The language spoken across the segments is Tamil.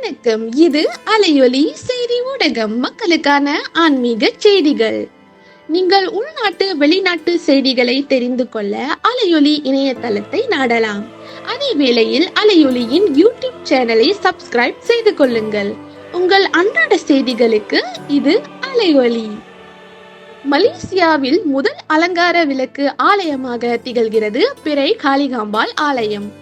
வணக்கம். இது அலையொலி செய்தி ஊடகம். மக்களுக்கான ஆன்மீக செய்திகள். நீங்கள் உள்நாட்டு வெளிநாட்டு செய்திகளை தெரிந்து கொள்ள அலையொலி இணையதளத்தை நாடலாம். அதே வேளையில் அலையொலியின் யூடியூப் சேனலை சப்ஸ்கிரைப் செய்து கொள்ளுங்கள். உங்கள் அன்றாட செய்திகளுக்கு இது அலையொலி. மலேசியாவில் முதல் அலங்கார விளக்கு ஆலயமாக திகழ்கிறது பிறை காளிகாம்பாள் ஆலயம்.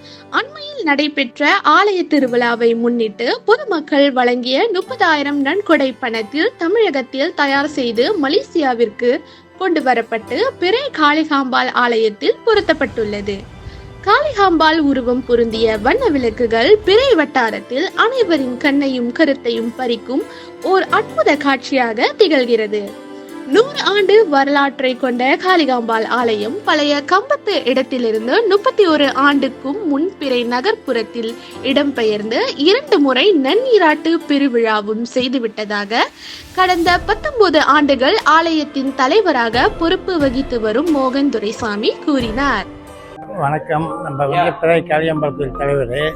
நடைபெற்ற ஆலய திருவிழாவை முன்னிட்டு பொதுமக்கள் வழங்கிய முப்பதாயிரம் நன்கொடை பணத்தில் தமிழகத்தில் தயார் செய்து மலேசியாவிற்கு கொண்டு வரப்பட்டு பிறை காளிகாம்பாள் ஆலயத்தில் பொருத்தப்பட்டுள்ளது. காளிகாம்பாள் உருவம் பொருந்திய வண்ண விளக்குகள் பிறை வட்டாரத்தில் அனைவரின் கண்ணையும் கருத்தையும் பறிக்கும் ஓர் அற்புத காட்சியாக திகழ்கிறது. நூறு ஆண்டு வரலாற்றை கொண்ட காளிகாம்பாள் ஆலயம் பழைய கம்பத்து இடத்திலிருந்து முப்பத்தி ஒரு ஆண்டுக்கும் முன்பிறை நகர்ப்புறத்தில் இடம்பெயர்ந்து இரண்டு முறை நன்னீராட்டு பெருவிழாவும் செய்துவிட்டதாக கடந்த பத்தொன்பது ஆண்டுகள் ஆலயத்தின் தலைவராக பொறுப்பு வகித்து வரும் மோகன் துரைசாமி கூறினார். வணக்கம். நம்ம வந்து பிறை காளியம்பலம் கோயில் தலைவர்.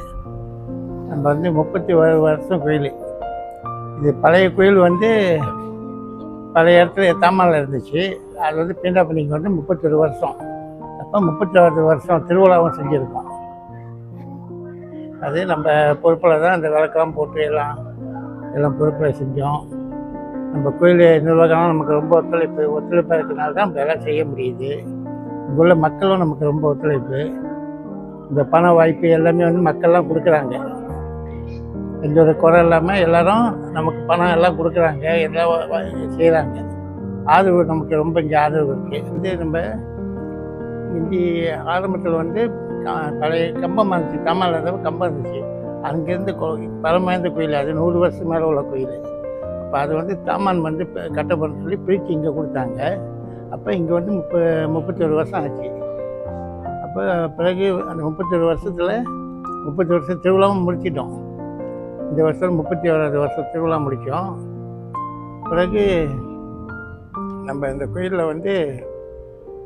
நம்ம வந்து முப்பத்தி ஒரு வருஷம் கோயில். இது பழைய கோயில் வந்து பழைய இடத்துல எத்தாமல் இருந்துச்சு. அது வந்து பீண்டாப்பள்ளிக்கு வந்து முப்பத்தொரு வருஷம். அப்போ முப்பத்தி வருஷம் திருவிழாவும் செஞ்சுருக்கோம். அது நம்ம பொறுப்பில் தான் அந்த விளக்கெல்லாம் போட்டு எல்லாம் எல்லாம் பொறுப்பில் செஞ்சோம். நம்ம கோயில் நிர்வாகம் நமக்கு ரொம்ப ஒத்துழைப்பு ஒத்துழைப்பாக இருக்கிறனால தான் நம்ம எல்லாம் செய்ய முடியுது. இங்குள்ள மக்களும் நமக்கு ரொம்ப ஒத்துழைப்பு. இந்த பண வாய்ப்பு எல்லாமே வந்து மக்கள்லாம் கொடுக்குறாங்க. எந்த ஒரு குறை இல்லாமல் எல்லாரும் நமக்கு பணம் எல்லாம் கொடுக்குறாங்க எல்லாம் செய்கிறாங்க ஆதரவு நமக்கு ரொம்ப இங்கே ஆதரவு இருக்குது வந்து நம்ம இந்தி ஆரம்பத்தில் வந்து பழைய கம்பம் இருந்துச்சு கம்மல் கம்பம் இருந்துச்சு. அங்கேருந்து பரமாய்ந்த கோயில் அது நூறு வருஷம் மேலே உள்ள கோயில். அப்போ அது வந்து தாமான் வந்து இப்போ சொல்லி பிரித்து இங்கே கொடுத்தாங்க. அப்போ இங்கே வந்து முப்ப முப்பத்தொரு வருஷம் ஆச்சு. அப்போ பிறகு அந்த முப்பத்தொரு வருஷத்தில் முப்பத்தி வருஷம் திருவிழாவும் முடிச்சிட்டோம். இந்த வருஷம் முப்பத்தி ஓராவது வருஷம் திருவிழா முடிக்கும். பிறகு நம்ம இந்த கோயிலில் வந்து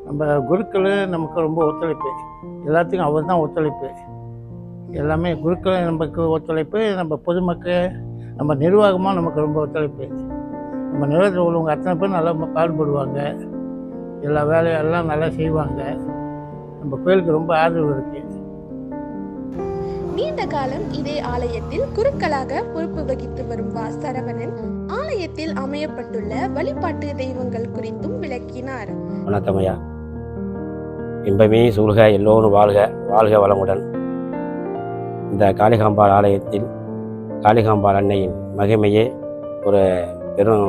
நம்ம குருக்கள் நமக்கு ரொம்ப ஒத்துழைப்பு. எல்லாத்துக்கும் அவர் தான் ஒத்துழைப்பு. எல்லாமே குருக்கள் நமக்கு ஒத்துழைப்பு நம்ம பொதுமக்கள் நம்ம நிர்வாகமாக நமக்கு ரொம்ப ஒத்துழைப்பு. நம்ம நிர்வாகத்தில் உள்ளவங்க அத்தனை பேர் நல்லா பாடுபடுவாங்க. எல்லா வேலையும் எல்லாம் நல்லா செய்வாங்க. நம்ம கோயிலுக்கு ரொம்ப ஆதரவு இருக்குது நீண்ட காலம் இதே ஆலயத்தில் குருக்களாக பொறுப்பு வகித்து வரும் வா சரவணன் ஆலயத்தில் அமையப்பட்டுள்ள வழிபாட்டு தெய்வங்கள் குறித்தும் விளக்கினார். வணக்கம் ஐயா இன்பமே சூழ்க எல்லோரும் வாழ்க வாழ்க வளமுடன். இந்த காளிகாம்பாள் ஆலயத்தில் காளிகாம்பாள் அன்னையின் மகிமையே ஒரு பெரும்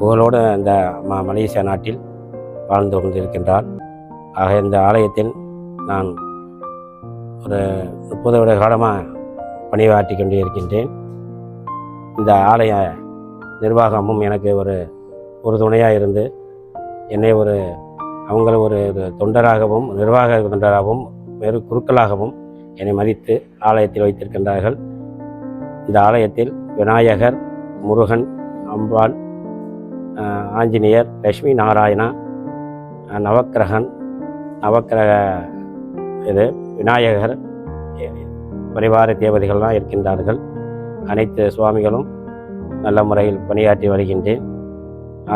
புகழோடு இந்த ம மலேசியா நாட்டில் வாழ்ந்து கொண்டிருக்கின்றார். ஆக இந்த ஆலயத்தில் நான் ஒரு முப்பது வருட காலமாக பணியாற்றி கொண்டு இருக்கின்றேன். இந்த ஆலய நிர்வாகமும் எனக்கு ஒரு ஒரு துணையாக இருந்து என்னை ஒரு அவங்கள ஒரு தொண்டராகவும் நிர்வாக தொண்டராகவும் வேறு குருக்களாகவும் என்னை மதித்து ஆலயத்தில் வைத்திருக்கின்றார்கள். இந்த ஆலயத்தில் விநாயகர் முருகன் அம்பாள் ஆஞ்சநேயர் லட்சுமி நாராயணா நவக்கிரகன் நவக்கிரக இது விநாயகர் பரிவார தேவதைகள்லாம் இருக்கின்றார்கள். அனைத்து சுவாமிகளும் நல்ல முறையில் பணியாற்றி வருகின்றேன்.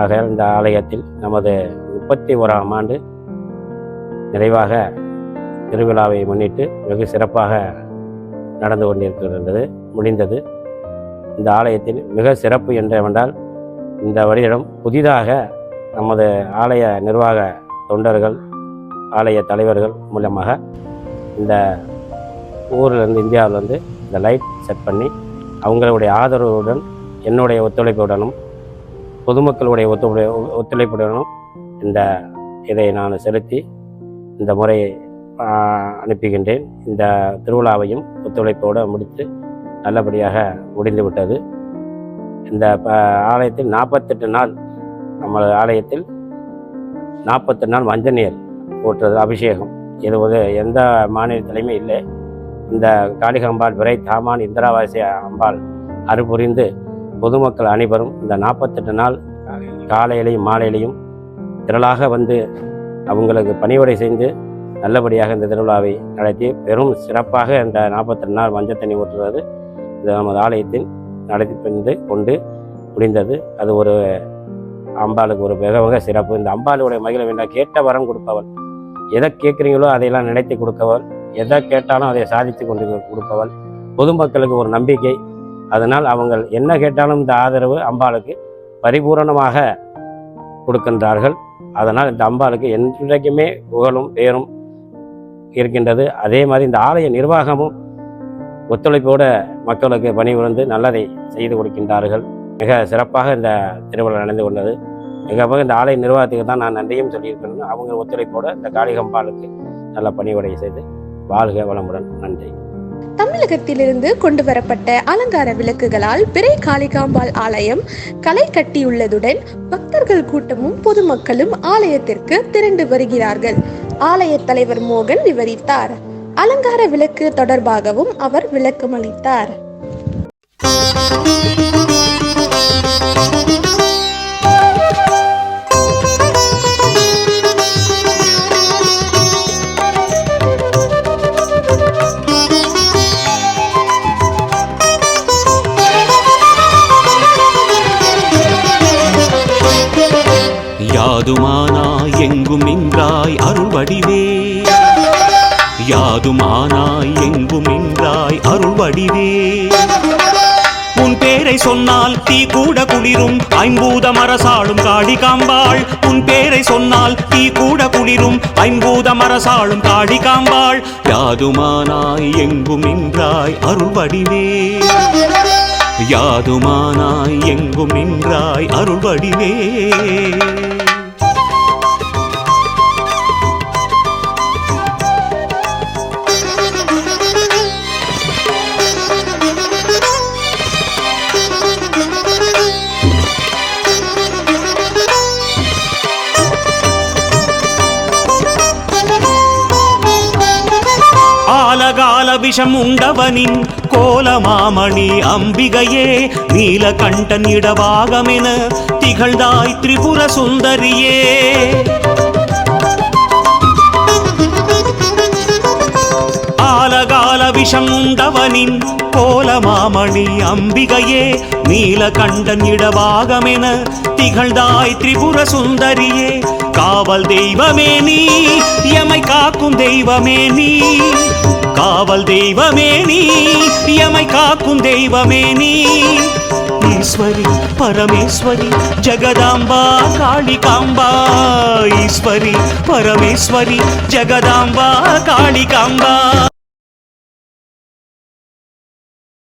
ஆக இந்த ஆலயத்தில் நமது முப்பத்தி ஓராம் ஆண்டு நிறைவாக திருவிழாவை முன்னிட்டு வெகு சிறப்பாக நடந்து கொண்டிருக்கின்றது முடிந்தது. இந்த ஆலயத்தில் மிக சிறப்பு என்றவென்றால் இந்த வருடம் புதிதாக நமது ஆலய நிர்வாக தொண்டர்கள் ஆலய தலைவர்கள் மூலமாக இந்த ஊர்லேருந்து இந்தியாவிலேருந்து இந்த லைட் செட் பண்ணி அவங்களுடைய ஆதரவுடன் என்னுடைய ஒத்துழைப்புடனும் பொதுமக்களுடைய ஒத்துழை ஒத்துழைப்புடனும் இந்த இதை நான் செலுத்தி இந்த முறையை அனுப்புகின்றேன். இந்த திருவிழாவையும் ஒத்துழைப்போடு முடித்து நல்லபடியாக முடிந்துவிட்டது இந்த ப- ஆலயத்தில் நாற்பத்தெட்டு நாள் நம்ம ஆலயத்தில் நாற்பத்தெட்டு நாள் மஞ்சள் நீர் ஊற்றுறது அபிஷேகம். இது ஒரு எந்த மாநிலத்திலையுமே இல்லை. இந்த காளிகம்பாள் விரை தாமான் இந்திராவாசி அம்பாள் அறுபுரிந்து பொதுமக்கள் அனைவரும் இந்த நாற்பத்தெட்டு நாள் காலையிலையும் மாலையிலையும் திரளாக வந்து அவங்களுக்கு பணிவடை செய்து நல்லபடியாக இந்த திருவிழாவை நடத்தி பெரும் சிறப்பாக இந்த நாற்பத்தெட்டு நாள் மஞ்சள் தண்ணி ஊற்றுவது இது நமது ஆலயத்தில் நடத்தி கொண்டு முடிந்தது. அது ஒரு அம்பாளுக்கு ஒரு மிக மிக சிறப்பு. இந்த அம்பாளுடைய மகிழ வேண்டாம் கேட்ட வரம் கொடுப்பவள். எதை கேட்குறீங்களோ அதையெல்லாம் நினைத்து கொடுக்கவள் எதை கேட்டாலும் அதை சாதித்து கொண்டு கொடுப்பவள். பொதுமக்களுக்கு ஒரு நம்பிக்கை. அதனால் அவங்க என்ன கேட்டாலும் இந்த ஆதரவு அம்பாளுக்கு பரிபூரணமாக கொடுக்கின்றார்கள். அதனால் இந்த அம்பாளுக்கு என்றைக்குமே புகழும் பேரும் இருக்கின்றது. அதே மாதிரி இந்த ஆலய நிர்வாகமும் ஒத்துழைப்போடு மக்களுக்கு பணிபுரிந்து நல்லதை செய்து கொடுக்கின்றார்கள். மிக சிறப்பாக இந்த திருவிழா நடந்து கொண்டது. எங்கள் மிக இந்த ஆலய நிர்வாகத்துக்கு தான் நான் நன்றியும் சொல்லியிருக்கணும். அவங்க ஒத்துழைப்போடு இந்த காளிகம்பாளுக்கு நல்ல பணிவுரை செய்து வாழ்க வளமுடன். நன்றி. தமிழகத்திலிருந்து கொண்டு வரப்பட்ட அலங்கார விளக்குகளால் பிறை காளிகாம்பாள் ஆலயம் களை கட்டியுள்ளதுடன் பக்தர்கள் கூட்டமும் பொதுமக்களும் ஆலயத்திற்கு திரண்டு வருகிறார்கள். ஆலய தலைவர் மோகன் விவரித்தார். அலங்கார விளக்கு தொடர்பாகவும் அவர் விளக்கமளித்தார். யாதுமானா எங்கும் நின்றாய் அருள் வடிவே யாதுமானாய் எங்கும் நின்றாய் அருள் வடிவே உன் பேரை சொன்னால் தீ கூட குளிரும் ஐம்பூத மரசாளும் காடி காம்பாள். உன் பேரை சொன்னால் தீ கூட குளிரும் ஐம்பூத மரசாளும் காடி காம்பாள். யாதுமானாய் எங்கும் நின்றாய் அருள் வடிவே யாதுமானாய் எங்கும் நின்றாய் அருள் வடிவே ஆலகால விஷம் உண்டவனின் கோலமாமணி அம்பிகையே நீலகண்டன் இடவாகமென திகழ்ந்தாய் திரிபுர சுந்தரியே. ஆலகால விஷம் உண்டவனின் கோல மாமணி அம்பிகையே நீலகண்டன் இடவாகமென திகழ்ந்தாய் திரிபுர சுந்தரியே. காவல் தெய்வமே நீ எமை காக்கும் தெய்வமே நீ. காவல் தெய்வமே நீ எமை காக்கும் தெய்வமே நீ. ஈஸ்வரி பரமேஸ்வரி ஜெகதாம்பா காளிகாம்பா. ஈஸ்வரி பரமேஸ்வரி ஜெகதாம்பா காளிகாம்பா.